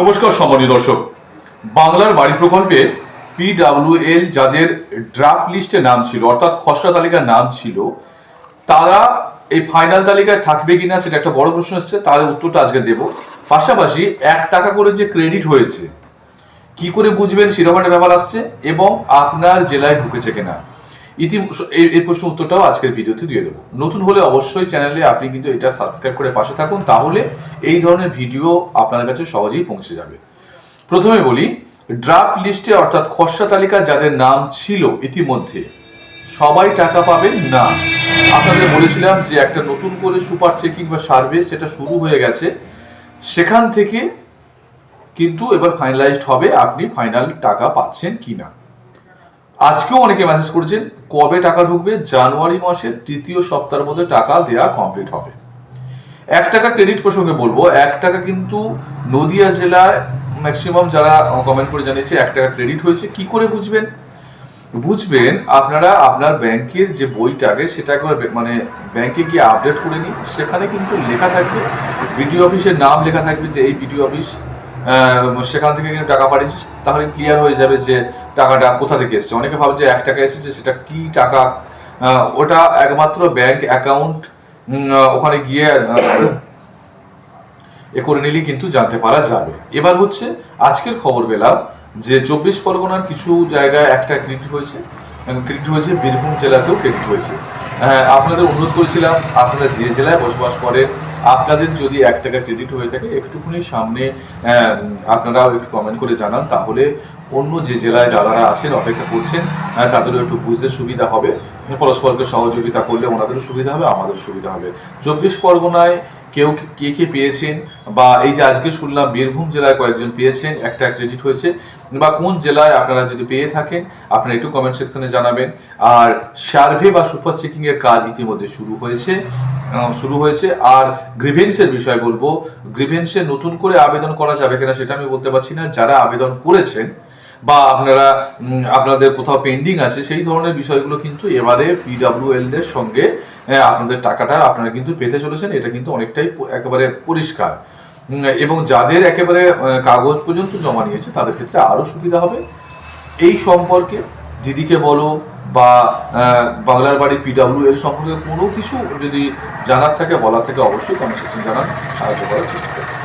নমস্কার সম্মানীয় দর্শক। বাংলার বাড়ি প্রকল্পে পিডাব্লিউএল যাদের ড্রাফট লিস্টে নাম ছিল, অর্থাৎ খসড়া তালিকার নাম ছিল, তারা এই ফাইনাল তালিকায় থাকবে কিনা সেটা একটা বড় প্রশ্ন এসছে তার উত্তরটা আজকে দেব। পাশাপাশি এক টাকা করে যে ক্রেডিট হয়েছে, কি করে বুঝবেন সেরকম একটা ব্যাপার আসছে এবং আপনার জেলায় ঢুকেছে কিনা। ইতি এই- প্রশ্ন উত্তরটাও আজকের ভিডিওতে দিয়ে দেবো। নতুন হলে অবশ্যই চ্যানেলে আপনি কিন্তু এটা সাবস্ক্রাইব করে পাশে থাকুন, তাহলে এই ধরনের ভিডিও আপনার কাছে সহজেই পৌঁছে যাবে। প্রথমে বলি ড্রাফট লিস্টে অর্থাৎ খসড়া তালিকা যাদের নাম ছিল ইতিমধ্যে, সবাই টাকা পাবেন? না। আপনাদের বলেছিলাম যে একটা নতুন করে সুপার চেকিং বা সার্ভে সেটা শুরু হয়ে গেছে। সেখান থেকে কিন্তু এবার ফাইনালাইজড হবে, আপনি ফাইনাল টাকা পাচ্ছেন কিনা। আজকেও অনেকে মেসেজ করেছেন, কবে টাকা ঢুকবে? জানুয়ারি মাসের তৃতীয় সপ্তাহের মধ্যে টাকা দেওয়া কমপ্লিট হবে। এক টাকা ক্রেডিট প্রসঙ্গে বলব, এক টাকা কিন্তু নদিয়া জেলায় ম্যাক্সিমাম যারা কমেন্ট করে জানিয়েছে, এক টাকা ক্রেডিট হয়েছে। কি করে বুঝবেন? বুঝবেন আপনারা আপনার ব্যাংকের যে বইটাকে সেটা একবার মানে ব্যাংকে গিয়ে আপডেট করে নিন। সেখানে কিন্তু লেখা থাকবে বিডিও অফিসের নাম লেখা থাকবে যে এই বিডিও অফিস সেখান থেকে কিন্তু টাকা পাঠিয়েছিস তাহলে ক্লিয়ার হয়ে যাবে যে টাকাটা কোথা থেকে এসেছে। অনেকে ভাবছে এক টাকা এসেছে সেটা কি টাকা? ওটা একমাত্র ব্যাংক অ্যাকাউন্ট ওখানে গিয়ে এ করে নিলেই কিন্তু জানতে পারা যাবে। এবার হচ্ছে আজকের খবর পেলাম যে চব্বিশ পরগনার কিছু জায়গায় একটা ক্রেডিট হয়েছে ক্রেডিট হয়েছে বীরভূম জেলাতেও ক্রেডিট হয়েছে। হ্যাঁ, আপনাদের অনুরোধ করেছিলাম আপনারা যে জেলায় বসবাস করেন আপনাদের যদি এক টাকা ক্রেডিট হয়ে থাকে একটুখানি সামনে আহ, আপনারাও একটু কমেন্ট করে জানান তাহলে অন্য যে জেলায় যারা আছেন অপেক্ষা করছেন তাদেরও একটু বুঝতে সুবিধা হবে। পরস্পরকে সহযোগিতা করলে ওনাদেরও সুবিধা হবে আমাদেরও সুবিধা হবে। চব্বিশ পরগনায় কেউ কে কে পেয়েছেন? বা এই যে আজকে শুনলাম বীরভূম জেলায় কয়েকজন পেয়েছেন একটা ক্রেডিট হয়েছে। বা কোন জেলায় আপনারা যদি পেয়ে থাকেন আপনারা একটু কমেন্ট সেকশনে জানাবেন। আর সার্ভে বা সুপার চেকিং এর কাজ ইতিমধ্যে শুরু হয়েছে। শুরু হয়েছে। আর গ্রিভেন্সের বিষয় বলব। গ্রিভেন্সে নতুন করে আবেদন করা যাবে কিনা সেটা আমি বলতে পারছি না। যারা আবেদন করেছেন বা আপনারা আপনাদের কোথাও পেন্ডিং আছে, সেই ধরনের বিষয়গুলো কিন্তু এবারে পিডাব্লিউএল দের সঙ্গে আপনাদের টাকাটা আপনারা কিন্তু পেতে চলেছেন। এটা কিন্তু অনেকটাই একেবারে পরিষ্কার। এবং যাদের একেবারে কাগজ পর্যন্ত জমা নিয়েছে, তাদের ক্ষেত্রে আরও সুবিধা হবে। এই সম্পর্কে দিদিকে বলো বা বাংলার বাড়ি পিডাব্লিউ এর সম্পর্কে কোনো কিছু যদি জানার থাকে, বলার থাকে, অবশ্যই কমেন্ট সেকশন জানান সাহায্য করার চেষ্টা।